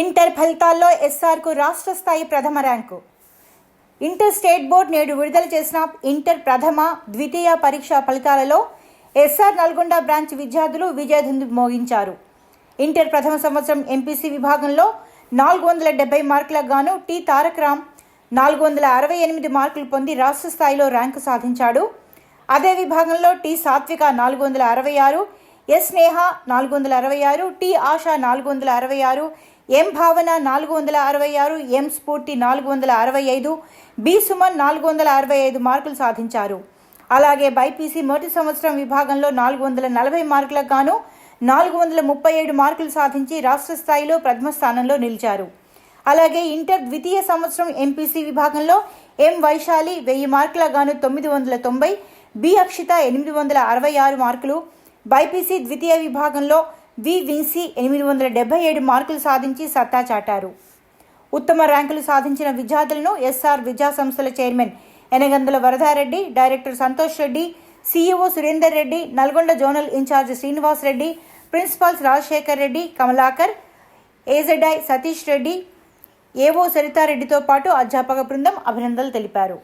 Inter ఫలితాల్లో ఎస్ఆర్కు రాష్ట్ర స్థాయి ప్రథమ ర్యాంకు. ఇంటర్ స్టేట్ బోర్డు నేడు విడుదల చేసిన ఇంటర్ ప్రథమ ద్వితీయ పరీక్ష ఫలితాలలో ఎస్ఆర్ నల్గొండ బ్రాంచ్ విద్యార్థులు విజయధుందు మోగించారు. ఇంటర్ ప్రథమ సంవత్సరం ఎంపీసీ విభాగంలో నాలుగు వందల డెబ్బై మార్కులకు గాను టి తారక రామ్ నాలుగు వందల అరవై ఎనిమిది మార్కులు పొంది రాష్ట్ర స్థాయిలో ర్యాంకు సాధించాడు. అదే విభాగంలో టి సాత్విక నాలుగు వందల అరవై ఆరు ఎస్ స్నేహ నాలుగు వందల అరవై ఆరు టి ఆశ నాలుగు వందల అరవై ఆరు ఎం భావన నాలుగు వందల అరవై ఆరు ఎం స్ఫూర్తి నాలుగు వందల అరవై ఐదు బి సుమన్ నాలుగు వందల అరవై ఐదు మార్కులు సాధించారు. అలాగే బైపీసీ మొదటి సంవత్సరం విభాగంలో నాలుగు వందల నలభై మార్కులకు గాను నాలుగు వందల ముప్పై ఏడు మార్కులు సాధించి రాష్ట్ర స్థాయిలో ప్రథమ స్థానంలో నిలిచారు. అలాగే ఇంటర్ ద్వితీయ సంవత్సరం ఎంపీసీ విభాగంలో ఎం వైశాలి వెయ్యి మార్కుల గాను తొమ్మిది వందల తొంభై బి అక్షిత ఎనిమిది వందల అరవై ఆరు మార్కులు బైపీసీ ద్వితీయ విభాగంలో వి విన్సీ ఎనిమిది వందల డెబ్బై ఏడు మార్కులు సాధించి సత్తా చాటారు. ఉత్తమ ర్యాంకులు సాధించిన విద్యార్థులను ఎస్ఆర్ విద్యా సంస్థల chairman Enagandula Varadareddy director Santosh Reddy CEO Surender Reddy Nalgonda zonal incharge Srinivas Reddy principals Rajasekhar Reddy Kamalakar A Z I Satish Reddy A O సరితారెడ్డితో పాటు అధ్యాపక బృందం అభినందనలు తెలిపారు.